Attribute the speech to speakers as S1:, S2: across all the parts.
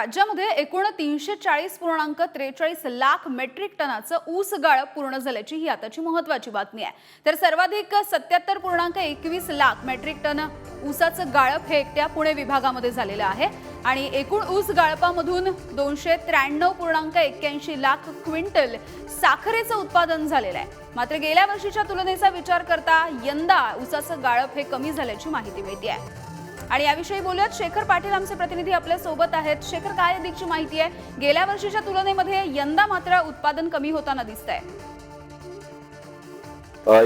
S1: राज्यामध्ये एकूण तीनशे चाळीस पूर्णांक त्रेचाळीस लाख मेट्रिक टनाचं ऊस गाळप पूर्ण झाल्याची ही आताची महत्वाची बातमी आहे. तर सर्वाधिक सत्याहत्तर पूर्णांक एकवीस लाख मेट्रिक टन ऊसाचं गाळप हे एकट्या पुणे विभागामध्ये झालेलं आहे. आणि एकूण ऊस गाळपामधून दोनशे त्र्याण्णव पूर्णांक एक्क्याऐंशी लाख क्विंटल साखरेचं उत्पादन झालेलं आहे. मात्र गेल्या वर्षीच्या तुलनेचा विचार करता यंदा ऊसाचं गाळप हे कमी झाल्याची माहिती मिळते आहे. आणि याविषयी बोलूयात. शेखर पाटील आमचे प्रतिनिधी आपल्यासोबत आहेत. शेखर काय अधिकची माहिती आहे? गेल्या वर्षीच्या तुलनेमध्ये यंदा मात्र उत्पादन कमी होताना दिसत आहे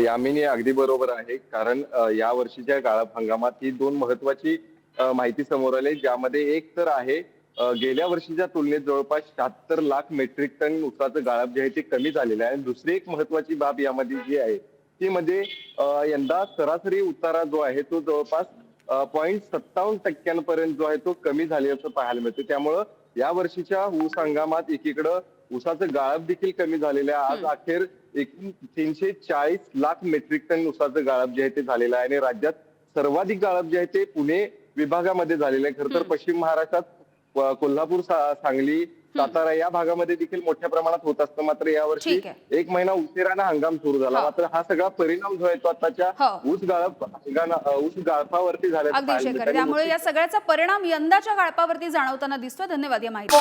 S2: यामिनी अगदी बरोबर आहे. कारण या वर्षीच्या गाळप हंगामात ही दोन महत्वाची माहिती समोर आली. ज्यामध्ये एक तर आहे गेल्या वर्षीच्या तुलनेत जवळपास शहात्तर लाख मेट्रिक टन ऊसाचं गाळप जे आहे ते कमी झालेलं आहे. आणि दुसरी एक महत्वाची बाब यामध्ये जी आहे ती म्हणजे यंदा सरासरी उतारा जो आहे तो जवळपास पॉईंट सत्तावन्न टक्क्यांपर्यंत जो आहे तो कमी झाल्याचं पाहायला मिळतं त्यामुळं या वर्षीच्या ऊस हंगामात एकीकडं ऊसाचं गाळप देखील कमी झालेलं आहे. आज अखेर एकूण तीनशे चाळीस लाख मेट्रिक टन ऊसाचं गाळप जे आहे ते झालेलं आहे. आणि राज्यात सर्वाधिक गाळप जे आहे ते पुणे विभागामध्ये झालेलं आहे. खरं तर पश्चिम महाराष्ट्रात कोल्हापूर सांगली सातारा या भागामध्ये देखील मोठ्या प्रमाणात होत असतं मात्र यावर्षी. एक महिना उशिरानं हंगाम सुरू झाला. मात्र हा सगळा परिणाम जो आहे तो आताच्या
S1: हो.
S2: ऊस गाळप ऊस गाळपावरती. आणि
S1: त्यामुळे या सगळ्याचा परिणाम यंदाच्या गाळपावरती जाणवताना दिसतोय धन्यवाद या माहिती